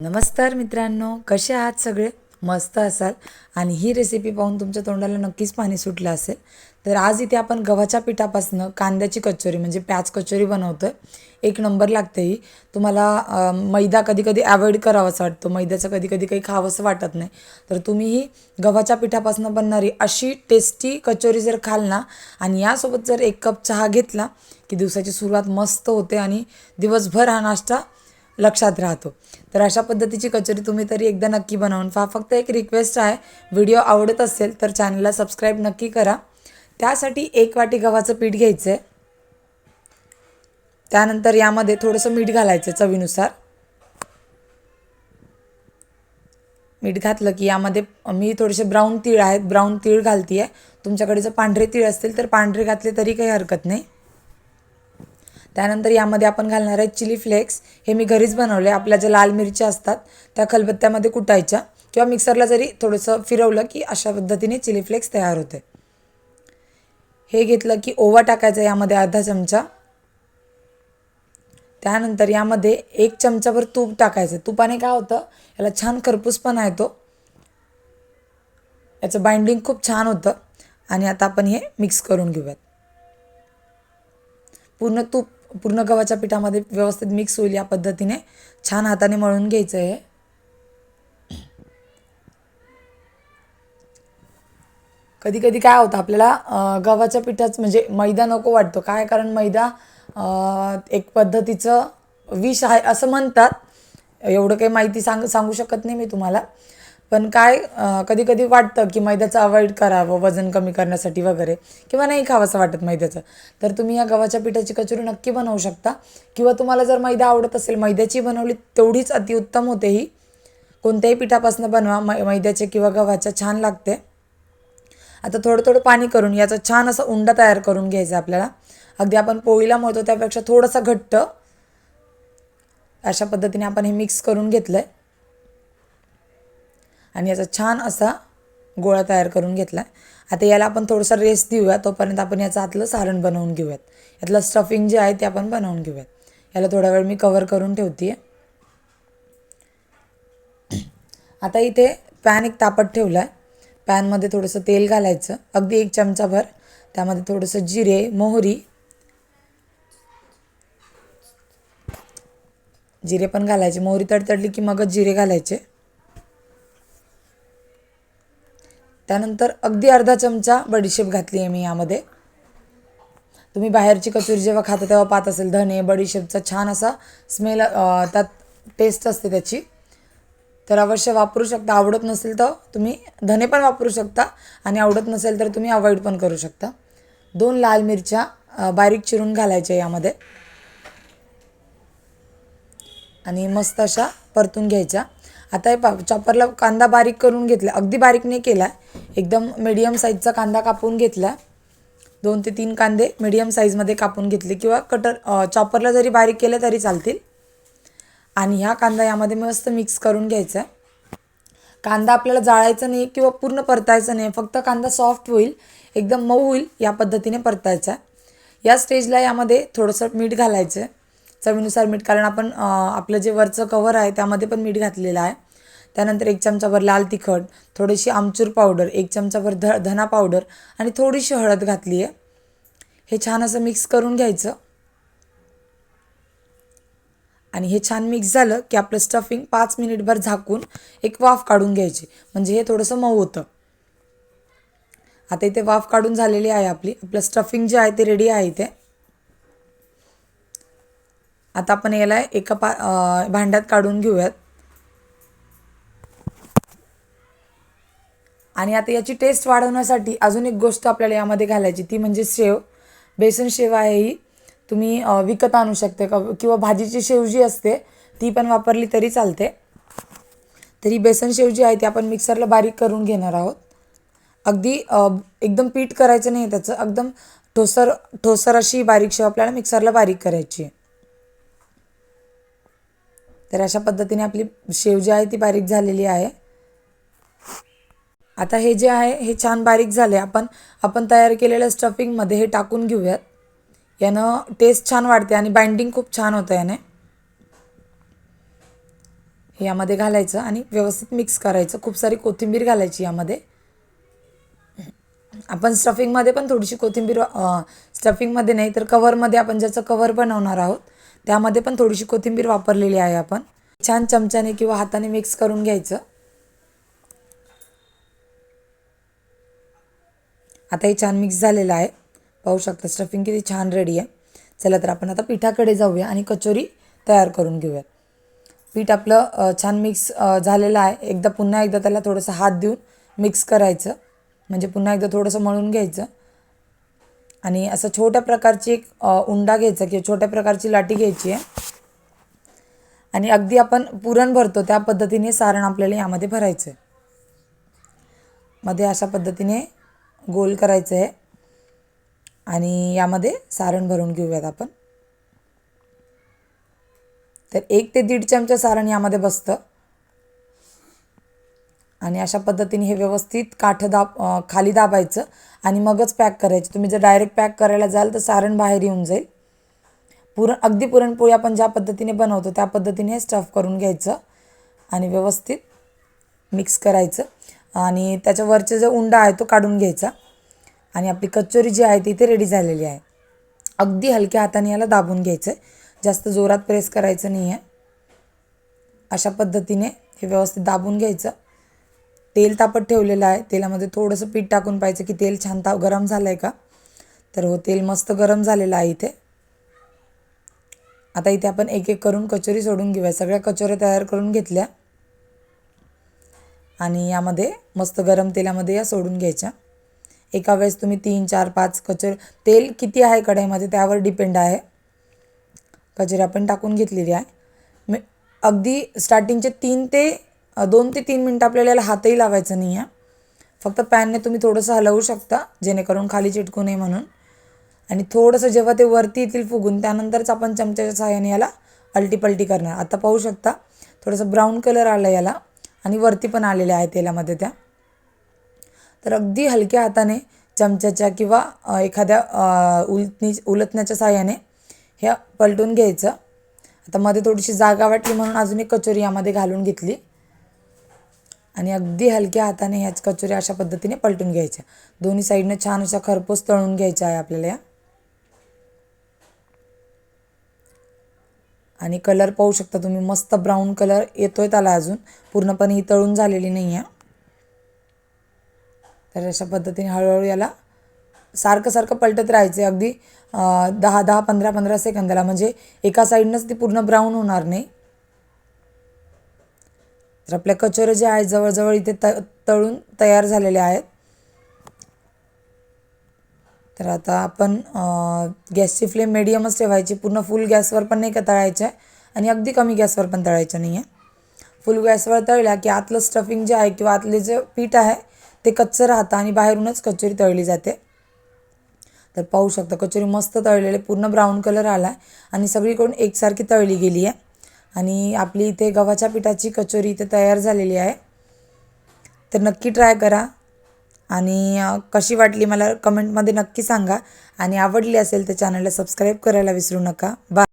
नमस्कार मित्रांनो कसे आहात सगळे? मस्त असाल. आणि ही रेसिपी पाहून तुमच्या तोंडाला नक्कीच पाणी सुटलं असेल. तर आज इथे आपण गव्हाच्या पिठापासनं कांद्याची कचोरी म्हणजे प्याज कचोरी बनवतो एक नंबर लागते ही. तुम्हाला मैदा कधी कधी अवॉइड करावासा वाटतो. मैद्याचं कधी कधी काही खावंसं वाटत नाही. तर तुम्ही ही गव्हाच्या पिठापासून बनणारी अशी टेस्टी कचोरी जर खाल ना आणि यासोबत जर एक कप चहा घेतला की दिवसाची सुरुवात मस्त होते आणि दिवसभर हा नाश्ता लक्षात राहतो. तर अशा पद्धतीची कचोरी तुम्ही तरी एकदा नक्की बनवून पहा. फक्त एक रिक्वेस्ट आहे व्हिडिओ आवडत असेल तर चॅनलला सबस्क्राईब नक्की करा. त्यासाठी एक वाटी गव्हाचं पीठ घ्यायचं आहे त्यानंतर यामध्ये थोडंसं मीठ घालायचं चवीनुसार. मीठ घातलं की यामध्ये मी थोडेसे ब्राऊन तीळ आहेत. ब्राऊन तीळ घालते आहे तुमच्याकडे जर पांढरे तीळ असतील तर पांढरे घातले तरी काही हरकत नाही. त्यानंतर यामध्ये आपण घालणार आहे चिली फ्लेक्स. हे मी घरीच बनवले आपल्या ज्या लाल मिरच्या असतात त्या खलबत्त्यामध्ये कुटायच्या किंवा मिक्सरला जरी थोडंसं फिरवलं की अशा पद्धतीने चिली फ्लेक्स तयार होते हे घेतलं की ओवा टाकायचा यामध्ये अर्धा चमचा. त्यानंतर यामध्ये एक चमचाभर तूप टाकायचं. तुपाने काय होतं याला छान खरपूसपणा येतो याचं बाइंडिंग खूप छान होतं. आणि आता आपण हे मिक्स करून घेऊयात. पूर्ण तूप पूर्ण गव्हाच्या पिठामध्ये व्यवस्थित मिक्स होईल या पद्धतीने. छान हाताने मळून घ्यायचं आहे कधी कधी काय होतं आपल्याला गव्हाच्या पिठाच म्हणजे मैदा नको वाटतो. काय? कारण मैदा एक पद्धतीचं विष आहे असं म्हणतात. एवढं काही माहिती सांग सांगू शकत नाही मी तुम्हाला. पण काय कधी कधी वाटतं की मैद्याचं अवॉइड करावं वजन कमी करण्यासाठी वगैरे किंवा नाही खावंसं वाटत मैद्याचं. तर तुम्ही या गव्हाच्या पिठाची कचोरी नक्की बनवू शकता. किंवा तुम्हाला जर मैदा आवडत असेल मैद्याची बनवली तेवढीच अतिउत्तम होते ही. कोणत्याही पिठापासून बनवा मै मैद्याचे किंवा गव्हाच्या छान लागते. आता थोडं थोडं पाणी करून याचा छान असा उंडा तयार करून घ्यायचा आपल्याला. अगदी आपण पोळीला मळतो त्यापेक्षा थोडासा घट्ट. अशा पद्धतीने आपण हे मिक्स करून घेतलं आहे आणि याचा छान असा गोळा तयार करून घेतला आहे. आता याला आपण थोडासा रेस्ट देऊया. तोपर्यंत आपण याचं आतलं सारण बनवून घेऊयात. यातलं स्टफिंग जे आहे ते आपण बनवून घेऊयात. याला थोडा वेळ मी कवर करून ठेवते आता इथे पॅन एक तापत ठेवला आहे पॅनमध्ये थोडंसं तेल घालायचं. अगदी एक चमचाभर त्यामध्ये थोडंसं जिरे मोहरी. जिरे पण घालायचे. मोहरी तडतडली की मगच जिरे घालायचे. त्यानंतर अगदी अर्धा चमचा बडीशेप घातली आहे मी यामध्ये. तुम्ही बाहेरची कचोरी जेव्हा खाता तेव्हा पाहत असेल धने बडीशेपचा छान असा स्मेल त्यात टेस्ट असते त्याची. तर अवश्य वापरू शकता. आवडत नसेल तर तुम्ही धने पण वापरू शकता आणि आवडत नसेल तर तुम्ही अवॉइड पण करू शकता. दोन लाल मिरच्या बारीक चिरून घालायच्या यामध्ये. आणि मस्त अशा परतून घ्यायच्या. आता हे पा चॉपरला कांदा बारीक करून घेतला. अगदी बारीक नाही केला. एकदम मीडियम साईजचा कांदा कापून घेतला. दोन ते तीन कांदे मीडियम साईजमध्ये कापून घेतले. किंवा कटर चॉपरला जरी बारीक केले तरी चालतील. आणि ह्या कांदा यामध्ये मस्त मिक्स करून घ्यायचा. आहे कांदा आपल्याला जाळायचा नाही किंवा पूर्ण परतायचा नाही. फक्त कांदा सॉफ्ट होईल एकदम मऊ होईल या पद्धतीने परतायचा. या स्टेजला यामध्ये थोडंसं मीठ घालायचं. आहे चवीनुसार मीठ कारण आपण आपलं जे वरचं कवर आहे त्यामध्ये पण मीठ घातलेलं आहे. त्यानंतर एक चमचाभर लाल तिखट थोडीशी आमचूर पावडर एक चमचाभर ध धना पावडर आणि थोडीशी हळद घातली आहे. हे छान असं मिक्स करून घ्यायचं. आणि हे छान मिक्स झालं की आपलं स्टफिंग पाच मिनिटभर झाकून एक वाफ काढून घ्यायची. म्हणजे हे थोडंसं मऊ होतं. आता इथे वाफ काढून झालेली आहे आपली. आपलं स्टफिंग जे आहे ते रेडी आहे इथे. आता आपण याला एका पा भांड्यात काढून घेऊयात. आणि आता याची टेस्ट वाढवण्यासाठी अजून एक गोष्ट आपल्याला यामध्ये घालायची ती म्हणजे शेव. बेसन शेव आहे ही. तुम्ही विकत आणू शकते का? किंवा भाजीची शेव जी असते ती पण वापरली तरी चालते. तरी बेसन शेव जी आहे ती आपण मिक्सरला बारीक करून घेणार आहोत. अगदी एकदम पीठ करायचं नाही त्याचं एकदम ठोसर ठोसर अशी बारीक शेव आपल्याला मिक्सरला बारीक करायची आहे. तर अशा पद्धतीने आपली शेव जी आहे ती बारीक झालेली आहे. आता हे जे आहे हे छान बारीक झाले. आपण आपण तयार केलेल्या स्टफिंगमध्ये हे टाकून घेऊयात. यानं टेस्ट छान वाढते आणि बाइंडिंग खूप छान होतं याने. यामध्ये घालायचं आणि व्यवस्थित मिक्स करायचं. खूप सारी कोथिंबीर घालायची यामध्ये. आपण स्टफिंगमध्ये पण थोडीशी कोथिंबीर स्टफिंगमध्ये नाही तर कवरमध्ये आपण ज्याचं कवर बनवणार आहोत त्यामध्ये पण थोडीशी कोथिंबीर वापरलेली आहे आपण. छान चमच्याने किंवा हाताने मिक्स करून घ्यायचं. आता हे छान मिक्स झालेलं आहे. पाहू शकता स्टफिंग किती छान रेडी आहे. चला तर आपण आता पिठाकडे जाऊया आणि कचोरी तयार करून घेऊयात पीठ आपलं छान मिक्स झालेलं आहे. एकदा पुन्हा एकदा त्याला थोडंसं हात देऊन मिक्स करायचं. म्हणजे पुन्हा एकदा थोडंसं मळून घ्यायचं. आणि असं छोट्या प्रकारची एक उंडा घ्यायचा किंवा छोट्या प्रकारची लाटी घ्यायची आहे. आणि अगदी आपण पुरण भरतो त्या पद्धतीने सारण आपल्याला यामध्ये भरायचं आहे मध्ये अशा पद्धतीने गोल करायचं आहे आणि यामध्ये सारण भरून घेऊयात आपण. तर एक ते दीड चमचा सारण यामध्ये बसतं. आणि अशा पद्धतीने हे व्यवस्थित काठ दाब खाली दाबायचं आणि मगच पॅक करायचं. तुम्ही जर डायरेक्ट पॅक करायला जाल तर सारण बाहेर येऊन जाईल. पुरण अगदी पुरणपोळी आपण ज्या पद्धतीने बनवतो त्या पद्धतीने स्टफ करून घ्यायचं आणि व्यवस्थित मिक्स करायचं. आणि त्याच्यावरचे जो उंडा आहे तो काढून घ्यायचा. आणि आपली कचोरी जी आहे ती इथे रेडी झालेली आहे. अगदी हलक्या हाताने याला दाबून घ्यायचं आहे जास्त जोरात प्रेस करायचं नाही आहे अशा पद्धतीने हे व्यवस्थित दाबून घ्यायचं. तेल तापत ठेवलेलं आहे. तेलामध्ये थोडंसं पीठ टाकून पाहायचं की तेल छान ता गरम झालं आहे का? तर हो तेल मस्त गरम झालेलं आहे इथे. आता इथे आपण एक एक करून कचोरी सोडून घेऊया. सगळ्या कचोऱ्या तयार करून घेतल्या. आणि यामध्ये मस्त गरम तेलामध्ये या सोडून घ्यायच्या. एका वेळेस तुम्ही तीन चार पाच कचोरी तेल किती आहे कढईमध्ये त्यावर डिपेंड आहे. कचोरी आपण टाकून घेतलेली आहे. मी अगदी स्टार्टिंगचे तीन ते दोन ते तीन मिनटं आपल्याला याला हातही लावायचं नाही आहे फक्त पॅनने तुम्ही थोडंसं हलवू शकता जेणेकरून खाली चिटकू नये म्हणून. आणि थोडंसं जेव्हा ते वरती येतील फुगून त्यानंतरच आपण चमच्याच्या सहाय्याने याला अल्टीपल्टी करणार. आता पाहू शकता थोडंसं ब्राऊन कलर आला याला आणि वरती पण आलेले आहे तेलामध्ये त्या. तर अगदी हलक्या हाताने चमच्याच्या किंवा एखाद्या अ, उलटणी उलटण्याच्या हे पलटून घ्यायचं. आता मध्ये थोडीशी जागा वाटली म्हणून अजून एक कचोरी यामध्ये घालून घेतली. आणि अगदी हलक्या हाताने ह्याच कचोऱ्या अशा पद्धतीने पलटून घ्यायच्या. दोन्ही साईडनं छान अशा खरपूस तळून घ्यायच्या आहे आपल्याला या. आणि कलर पाहू शकता तुम्ही मस्त ब्राऊन कलर येतोय त्याला अजून. पूर्णपणे ही तळून झालेली नाही आहे. तर अशा पद्धतीने हळूहळू याला सारखं सारखं पलटत राहायचं आहे अगदी दहा दहा पंधरा पंधरा सेकंदाला. म्हणजे एका साईडनंच ती पूर्ण ब्राऊन होणार नाही. तर आपल्या कचोऱ्या ज्या आहेत जवळजवळ इथे त तळून तयार झालेल्या आहेत. तर आता आपण गॅसची फ्लेम मिडियमच ठेवायची. पूर्ण फुल गॅसवर पण नाही का तळायचं आहे आणि अगदी कमी गॅसवर पण तळायचं नाही आहे फुल गॅसवर तळल्या की आतलं स्टफिंग जे आहे किंवा आतले जे पीठ आहे ते कच्चं राहतं आणि बाहेरूनच कचोरी तळली जाते. तर पाहू शकता कचोरी मस्त तळलेले पूर्ण ब्राऊन कलर आला आहे आणि सगळीकडून एकसारखी तळली गेली आहे आणि आपली इथे गव्हाच्या पिठाची कचोरी इथे तयार झालेली आहे. तर नक्की ट्राय करा. आणि कशी वाटली मला कमेंटमध्ये नक्की सांगा. आणि आवडली असेल तर चॅनलला सबस्क्राईब करायला विसरू नका. बाय